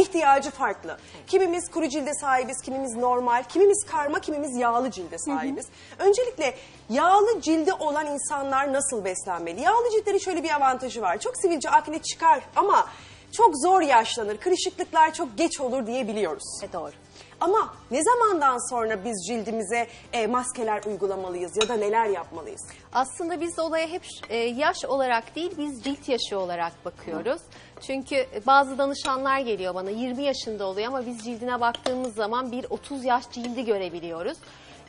ihtiyacı farklı. Kimimiz kuru cilde sahibiz, kimimiz normal, kimimiz karma, kimimiz yağlı cilde sahibiz. Öncelikle yağlı cildi olan insanlar nasıl beslenmeli? Yağlı ciltlerin şöyle bir avantajı var. Çok sivilce akne çıkar ama çok zor yaşlanır. Kırışıklıklar çok geç olur diye biliyoruz. E, doğru. Ama ne zamandan sonra biz cildimize e, maskeler uygulamalıyız ya da neler yapmalıyız? Aslında biz olaya hep e, yaş olarak değil biz cilt yaşı olarak bakıyoruz. Çünkü bazı danışanlar geliyor bana 20 yaşında oluyor ama biz cildine baktığımız zaman bir 30 yaş cildi görebiliyoruz.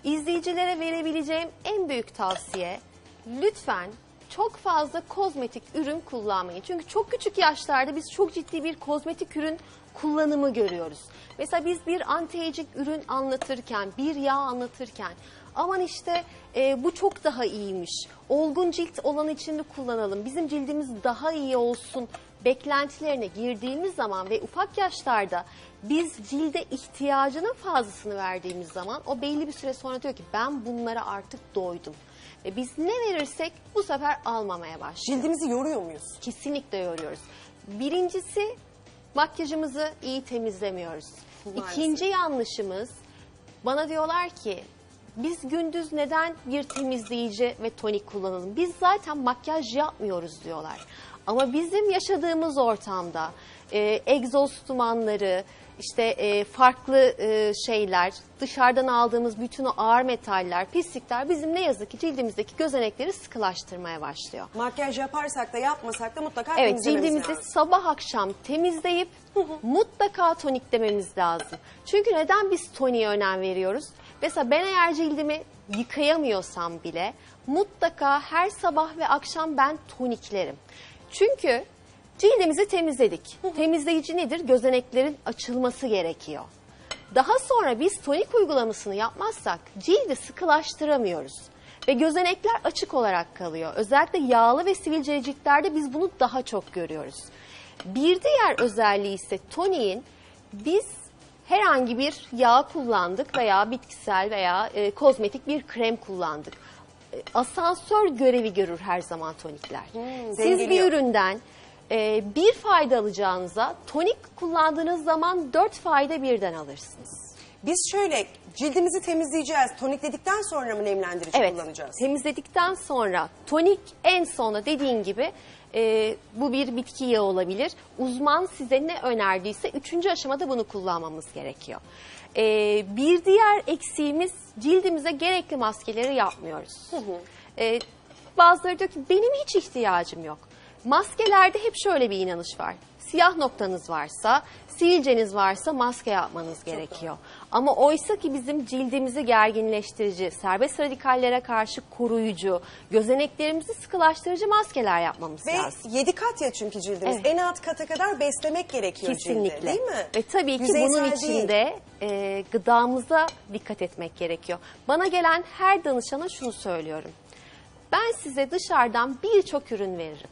İzleyicilere verebileceğim en büyük tavsiye lütfen çok fazla kozmetik ürün kullanmayın. Çünkü çok küçük yaşlarda biz çok ciddi bir kozmetik ürün kullanımı görüyoruz. Mesela biz bir anti-aging ürün anlatırken, bir yağ anlatırken aman işte e, bu çok daha iyiymiş. Olgun cilt olan için de kullanalım. Bizim cildimiz daha iyi olsun beklentilerine girdiğimiz zaman ve ufak yaşlarda biz cilde ihtiyacının fazlasını verdiğimiz zaman o belli bir süre sonra diyor ki ben bunlara artık doydum. Ve biz ne verirsek bu sefer almamaya başlıyor. Cildimizi yoruyor muyuz? Kesinlikle yoruyoruz. Birincisi makyajımızı iyi temizlemiyoruz. Maalesef. İkinci yanlışımız bana diyorlar ki biz gündüz neden bir temizleyici ve tonik kullanalım? Biz zaten makyaj yapmıyoruz diyorlar. Ama bizim yaşadığımız ortamda e, egzoz dumanları, işte e, farklı e, şeyler, dışarıdan aldığımız bütün o ağır metaller, pislikler bizim ne yazık ki cildimizdeki gözenekleri sıkılaştırmaya başlıyor. Makyaj yaparsak da yapmasak da mutlaka Evet temizlememiz cildimizi lazım. sabah akşam temizleyip mutlaka toniklememiz lazım. Çünkü neden biz toniğe önem veriyoruz? Mesela ben eğer cildimi yıkayamıyorsam bile mutlaka her sabah ve akşam ben toniklerim. Çünkü cildimizi temizledik. Temizleyici nedir? Gözeneklerin açılması gerekiyor. Daha sonra biz tonik uygulamasını yapmazsak cildi sıkılaştıramıyoruz. Ve gözenekler açık olarak kalıyor. Özellikle yağlı ve sivilceli ciltlerde biz bunu daha çok görüyoruz. Bir diğer özelliği ise toniğin biz herhangi bir yağ kullandık veya bitkisel veya e, kozmetik bir krem kullandık. E, asansör görevi görür her zaman tonikler. Siz bir üründen e, bir fayda alacağınıza tonik kullandığınız zaman dört fayda birden alırsınız. Biz şöyle cildimizi temizleyeceğiz. Tonikledikten sonra mı nemlendirici Evet, kullanacağız? temizledikten sonra tonik en sona dediğin gibi e, bu bir bitki yağı olabilir. Uzman size ne önerdiyse üçüncü aşamada bunu kullanmamız gerekiyor. E, bir diğer eksiğimiz cildimize gerekli maskeleri yapmıyoruz. E, bazıları diyor ki benim hiç ihtiyacım yok. Maskelerde hep şöyle bir inanış var. Siyah noktanız varsa, sivilceniz varsa maske yapmanız gerekiyor. Ama oysa ki bizim cildimizi gerginleştirici, serbest radikallere karşı koruyucu, gözeneklerimizi sıkılaştırıcı maskeler yapmamız Ve lazım. yedi kat ya çünkü cildimiz. Evet. En alt kata kadar beslemek gerekiyor cildi Kesinlikle. değil mi? Ve tabii ki Yüzeysel bunun içinde e, gıdamıza dikkat etmek gerekiyor. Bana gelen her danışana şunu söylüyorum. Ben size dışarıdan birçok ürün veririm.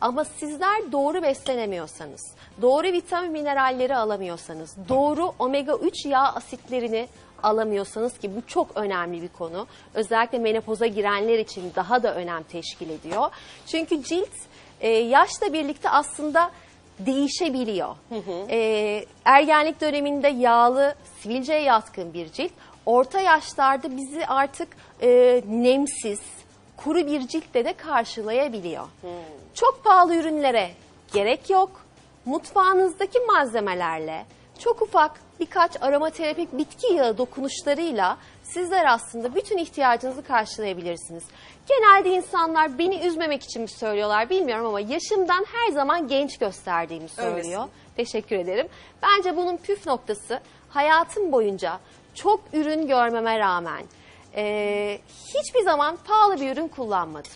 Ama sizler doğru beslenemiyorsanız, doğru vitamin mineralleri alamıyorsanız, doğru omega 3 yağ asitlerini alamıyorsanız ki bu çok önemli bir konu. Özellikle menopoza girenler için daha da önem teşkil ediyor. Çünkü cilt e, yaşla birlikte aslında değişebiliyor. E, ergenlik döneminde yağlı, sivilceye yatkın bir cilt. Orta yaşlarda bizi artık e, nemsiz, kuru bir ciltle de karşılayabiliyor. Çok pahalı ürünlere gerek yok. Mutfağınızdaki malzemelerle çok ufak birkaç aromaterapik bitki yağı dokunuşlarıyla sizler aslında bütün ihtiyacınızı karşılayabilirsiniz. Genelde insanlar beni üzmemek için mi söylüyorlar bilmiyorum ama yaşımdan her zaman genç gösterdiğimi söylüyor. Öylesin. Teşekkür ederim. Bence bunun püf noktası hayatım boyunca çok ürün görmeme rağmen e, hiçbir zaman pahalı bir ürün kullanmadım.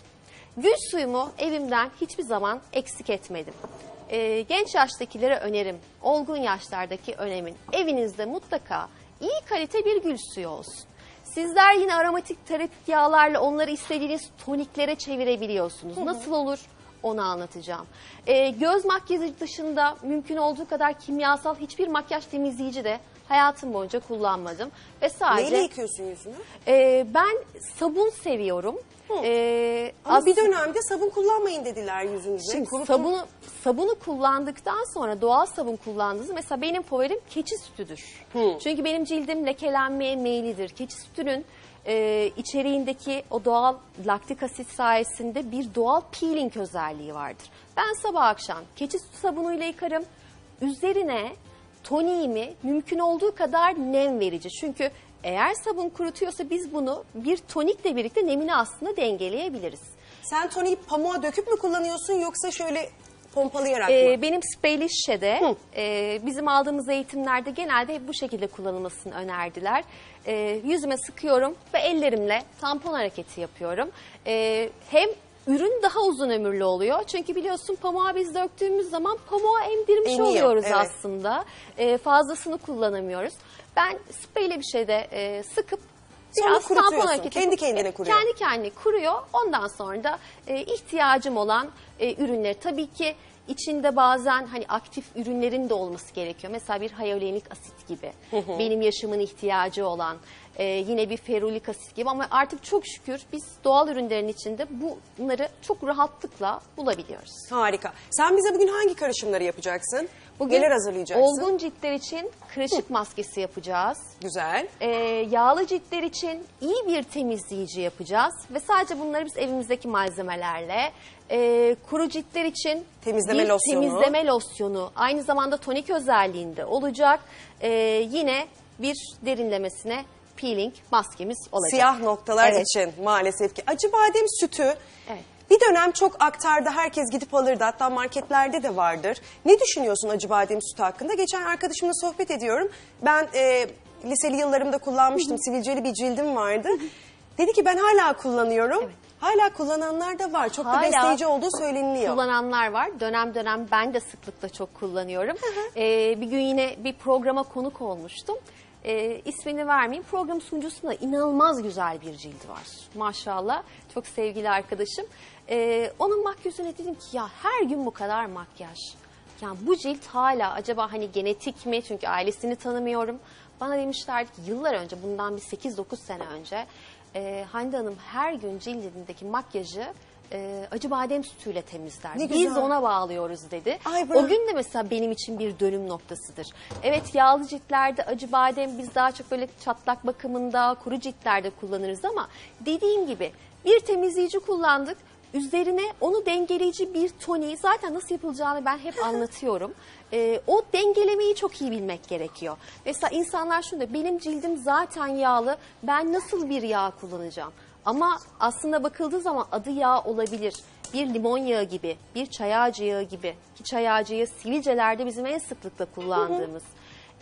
Gül suyumu evimden hiçbir zaman eksik etmedim. E, genç yaştakilere önerim, olgun yaşlardaki önemin evinizde mutlaka iyi kalite bir gül suyu olsun. Sizler yine aromatik terapik yağlarla onları istediğiniz toniklere çevirebiliyorsunuz. Nasıl olur? Onu anlatacağım. Ee, göz makyajı dışında mümkün olduğu kadar kimyasal hiçbir makyaj temizleyici de Hayatım boyunca kullanmadım ve sadece Neyle yıkıyorsun yüzünü? Ee, ben sabun seviyorum. Ee, Ama bir dönemde sabun kullanmayın dediler yüzünüze. Şimdi Kurutun. sabunu sabunu kullandıktan sonra doğal sabun kullandığınızda mesela benim favorim keçi sütüdür. Çünkü benim cildim lekelenmeye meyillidir. Keçi sütünün e, içeriğindeki o doğal laktik asit sayesinde bir doğal peeling özelliği vardır. Ben sabah akşam keçi sütü sabunuyla yıkarım. Üzerine toniğimi mümkün olduğu kadar nem verici. Çünkü eğer sabun kurutuyorsa biz bunu bir tonikle birlikte nemini aslında dengeleyebiliriz. Sen toniği pamuğa döküp mü kullanıyorsun yoksa şöyle pompalayarak Ee, mı? benim spreyli şişede e, bizim aldığımız eğitimlerde genelde hep bu şekilde kullanılmasını önerdiler. E, yüzüme sıkıyorum ve ellerimle tampon hareketi yapıyorum. E, hem ürün daha uzun ömürlü oluyor. Çünkü biliyorsun pamuğa biz döktüğümüz zaman pamuğa emdirmiş Emiyor, oluyoruz evet. aslında. E, fazlasını kullanamıyoruz. Ben spreyli bir şeyde e, sıkıp Sonra biraz tampon hareketi Kendi kendine kuruyor. Kendi kendine kuruyor. Ondan sonra da e, ihtiyacım olan e, ürünleri tabii ki içinde bazen hani aktif ürünlerin de olması gerekiyor. Mesela bir hyaluronik asit gibi. Benim yaşımın ihtiyacı olan e, yine bir ferulik asit gibi ama artık çok şükür biz doğal ürünlerin içinde bunları çok rahatlıkla bulabiliyoruz. Harika. Sen bize bugün hangi karışımları yapacaksın? Neler hazırlayacaksın? olgun ciltler için kırışık maskesi yapacağız. Güzel. Ee, yağlı ciltler için iyi bir temizleyici yapacağız ve sadece bunları biz evimizdeki malzemelerle e, kuru ciltler için Temizleme bir losyonu. temizleme losyonu aynı zamanda tonik özelliğinde olacak Ee, yine bir derinlemesine peeling maskemiz olacak. Siyah noktalar Evet. için maalesef ki. Acı badem sütü Evet. bir dönem çok aktardı. Herkes gidip alırdı. Hatta marketlerde de vardır. Ne düşünüyorsun acı badem sütü hakkında? Geçen arkadaşımla sohbet ediyorum. Ben e, liseli yıllarımda kullanmıştım. Sivilceli bir cildim vardı. Dedi ki ben hala kullanıyorum. Hala kullananlar da var. Çok da Hala besleyici olduğu söyleniliyor. kullananlar var. Dönem dönem ben de sıklıkla çok kullanıyorum. Ee, bir gün yine bir programa konuk olmuştum. Ee, ismini vermeyeyim. Program sunucusunda inanılmaz güzel bir cildi var. Maşallah. Çok sevgili arkadaşım. Ee, onun makyözüne dedim ki ya her gün bu kadar makyaj. Yani bu cilt hala acaba hani genetik mi? Çünkü ailesini tanımıyorum. Bana demişlerdi ki yıllar önce bundan bir 8-9 sene önce e, Hande Hanım her gün cildindeki makyajı e, acı badem sütüyle temizler. Ne Biz güzel. ona bağlıyoruz dedi. Ay bravo. o gün de mesela benim için bir dönüm noktasıdır. Evet yağlı ciltlerde acı badem biz daha çok böyle çatlak bakımında, kuru ciltlerde kullanırız ama dediğim gibi bir temizleyici kullandık. Üzerine onu dengeleyici bir toniği zaten nasıl yapılacağını ben hep anlatıyorum. Ee, o dengelemeyi çok iyi bilmek gerekiyor. Mesela insanlar şunu da benim cildim zaten yağlı ben nasıl bir yağ kullanacağım? Ama aslında bakıldığı zaman adı yağ olabilir. Bir limon yağı gibi, bir çay ağacı yağı gibi. Ki çay ağacı yağı sivilcelerde bizim en sıklıkla kullandığımız.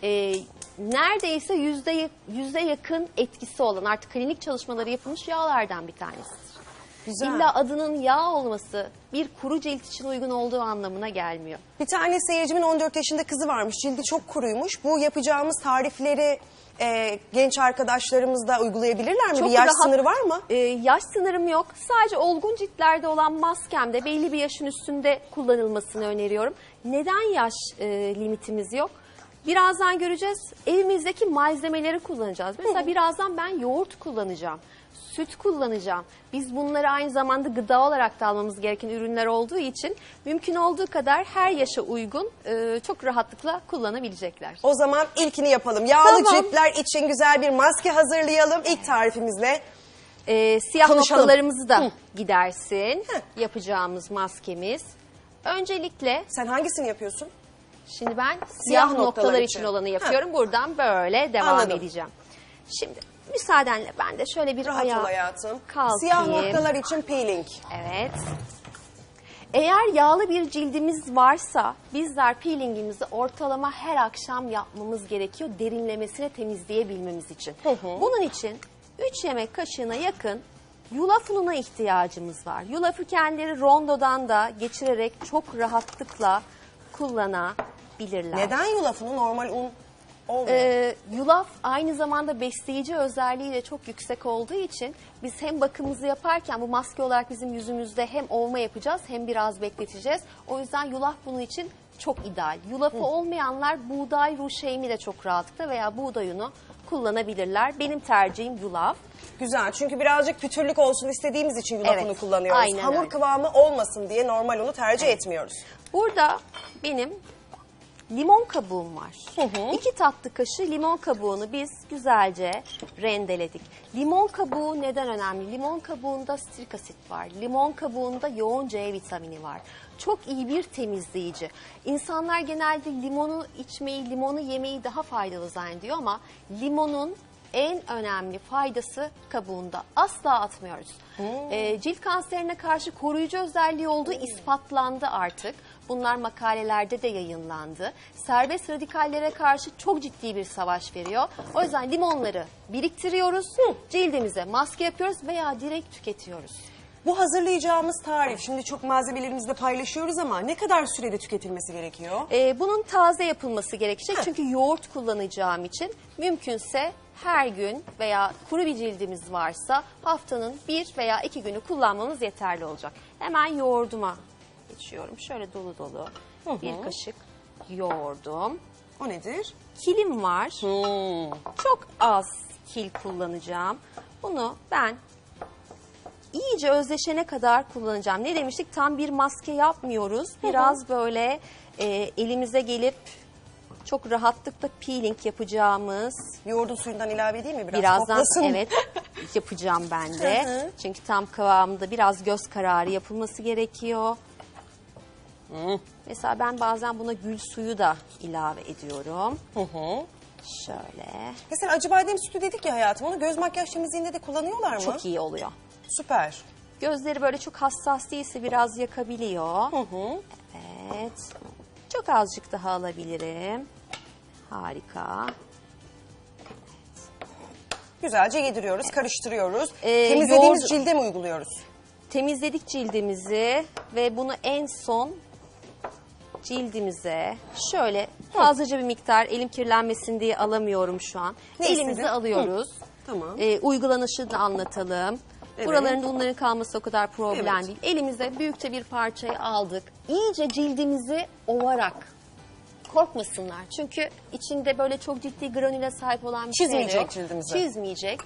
Ee, neredeyse yüzde, yüzde yakın etkisi olan artık klinik çalışmaları yapılmış yağlardan bir tanesidir. Güzel. İlla adının yağ olması bir kuru cilt için uygun olduğu anlamına gelmiyor. Bir tane seyircimin 14 yaşında kızı varmış. Cildi çok kuruymuş. Bu yapacağımız tarifleri e, genç arkadaşlarımız da uygulayabilirler mi? Çok bir yaş rahat- sınırı var mı? Ee, yaş sınırım yok. Sadece olgun ciltlerde olan maskemde belli bir yaşın üstünde kullanılmasını öneriyorum. Neden yaş e, limitimiz yok? Birazdan göreceğiz. Evimizdeki malzemeleri kullanacağız. Mesela birazdan ben yoğurt kullanacağım. Süt kullanacağım. Biz bunları aynı zamanda gıda olarak da almamız gereken ürünler olduğu için mümkün olduğu kadar her yaşa uygun e, çok rahatlıkla kullanabilecekler. O zaman ilkini yapalım. Yağlı Tamam. ciltler için güzel bir maske hazırlayalım. İlk tarifimizle. Ee, siyah Konuşalım. noktalarımızı da gidersin. Yapacağımız maskemiz. Öncelikle Sen hangisini yapıyorsun? şimdi ben siyah, noktalar noktalar, için. için olanı yapıyorum. Buradan böyle devam Anladım. edeceğim. Şimdi müsaadenle ben de şöyle bir Rahat ayağa ol hayatım. kalkayım. Siyah noktalar için peeling. Evet. Eğer yağlı bir cildimiz varsa bizler peelingimizi ortalama her akşam yapmamız gerekiyor derinlemesine temizleyebilmemiz için. Bunun için 3 yemek kaşığına yakın yulaf ununa ihtiyacımız var. Yulafı kendileri rondodan da geçirerek çok rahatlıkla kullanabilirler. Neden yulafını normal un olmuyor? Ee, yulaf aynı zamanda besleyici özelliği de çok yüksek olduğu için biz hem bakımımızı yaparken bu maske olarak bizim yüzümüzde hem ovma yapacağız hem biraz bekleteceğiz. O yüzden yulaf bunun için çok ideal. Yulafı olmayanlar buğday ruşeymi de çok rahatlıkla veya buğday unu kullanabilirler. Benim tercihim yulaf. Güzel çünkü birazcık pütürlük olsun istediğimiz için yulaf Evet, unu kullanıyoruz. aynen Hamur öyle. kıvamı olmasın diye normal unu tercih etmiyoruz. Burada benim limon kabuğum var. İki tatlı kaşığı limon kabuğunu biz güzelce rendeledik. Limon kabuğu neden önemli? Limon kabuğunda strik asit var. Limon kabuğunda yoğun C vitamini var. Çok iyi bir temizleyici. İnsanlar genelde limonu içmeyi, limonu yemeyi daha faydalı zannediyor ama limonun en önemli faydası kabuğunda. Asla atmıyoruz. Ee, cilt kanserine karşı koruyucu özelliği olduğu ispatlandı artık. Bunlar makalelerde de yayınlandı. Serbest radikallere karşı çok ciddi bir savaş veriyor. O yüzden limonları biriktiriyoruz, cildimize maske yapıyoruz veya direkt tüketiyoruz. Bu hazırlayacağımız tarif şimdi çok malzemelerimizi de paylaşıyoruz ama ne kadar sürede tüketilmesi gerekiyor? Ee, bunun taze yapılması gerekecek çünkü yoğurt kullanacağım için mümkünse her gün veya kuru bir cildimiz varsa haftanın bir veya iki günü kullanmamız yeterli olacak. Hemen yoğurduma geçiyorum. Şöyle dolu dolu bir kaşık yoğurdum. O nedir? Kilim var. Çok az kil kullanacağım. Bunu ben iyice özleşene kadar kullanacağım. Ne demiştik? Tam bir maske yapmıyoruz. Biraz böyle e, elimize gelip çok rahatlıkla peeling yapacağımız Yoğurdun suyundan ilave edeyim mi biraz? birazdan Koklasın. evet yapacağım ben de. Hı hı. Çünkü tam kıvamında biraz göz kararı yapılması gerekiyor. Mesela ben bazen buna gül suyu da ilave ediyorum. Şöyle. Mesela acı badem sütü dedik ya hayatım onu göz makyaj temizliğinde de kullanıyorlar mı? Çok iyi oluyor. Süper. Gözleri böyle çok hassas değilse biraz yakabiliyor. Evet. Çok azıcık daha alabilirim. Harika. Güzelce yediriyoruz, karıştırıyoruz. Ee, Temizlediğimiz yoğurdu- cilde mi uyguluyoruz? Temizledik cildimizi ve bunu en son cildimize şöyle fazlaca bir miktar elim kirlenmesin diye alamıyorum şu an. Ne Elimize istedin? alıyoruz. Tamam. Ee, uygulanışını anlatalım. Evet. Buralarında unların kalması o kadar problem Evet. değil. Elimize büyükçe bir parçayı aldık. İyice cildimizi ovarak korkmasınlar. Çünkü içinde böyle çok ciddi granüle sahip olan bir şey de Çizmeyecek yok. cildimizi. Çizmeyecek.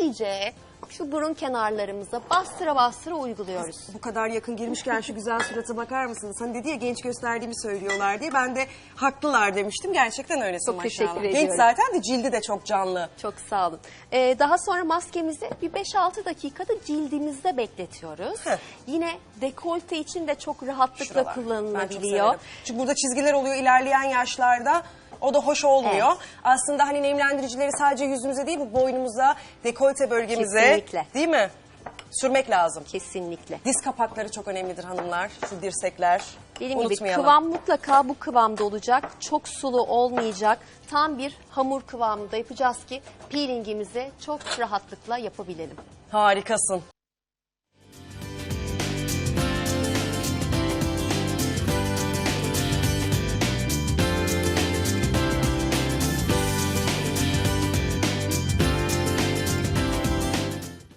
İyice şu burun kenarlarımıza bastıra bastıra uyguluyoruz. Bu kadar yakın girmişken şu güzel surata bakar mısınız? Hani dedi ya genç gösterdiğimi söylüyorlar diye. Ben de haklılar demiştim. Gerçekten öylesin Çok maşallah. teşekkür Genç ediyorum. zaten de cildi de çok canlı. Çok sağ olun. Ee, daha sonra maskemizi bir 5-6 dakikada cildimizde bekletiyoruz. Heh. Yine dekolte için de çok rahatlıkla Şuralar. Ben çok kullanılabiliyor. severim. Çünkü burada çizgiler oluyor ilerleyen yaşlarda. O da hoş olmuyor. Evet. Aslında hani nemlendiricileri sadece yüzümüze değil bu boynumuza, dekolte bölgemize. Kesinlikle. Değil mi? Sürmek lazım. Kesinlikle. Diz kapakları çok önemlidir hanımlar. Şu dirsekler. Dediğim gibi kıvam mutlaka bu kıvamda olacak. Çok sulu olmayacak. Tam bir hamur kıvamında yapacağız ki peelingimizi çok rahatlıkla yapabilelim. Harikasın.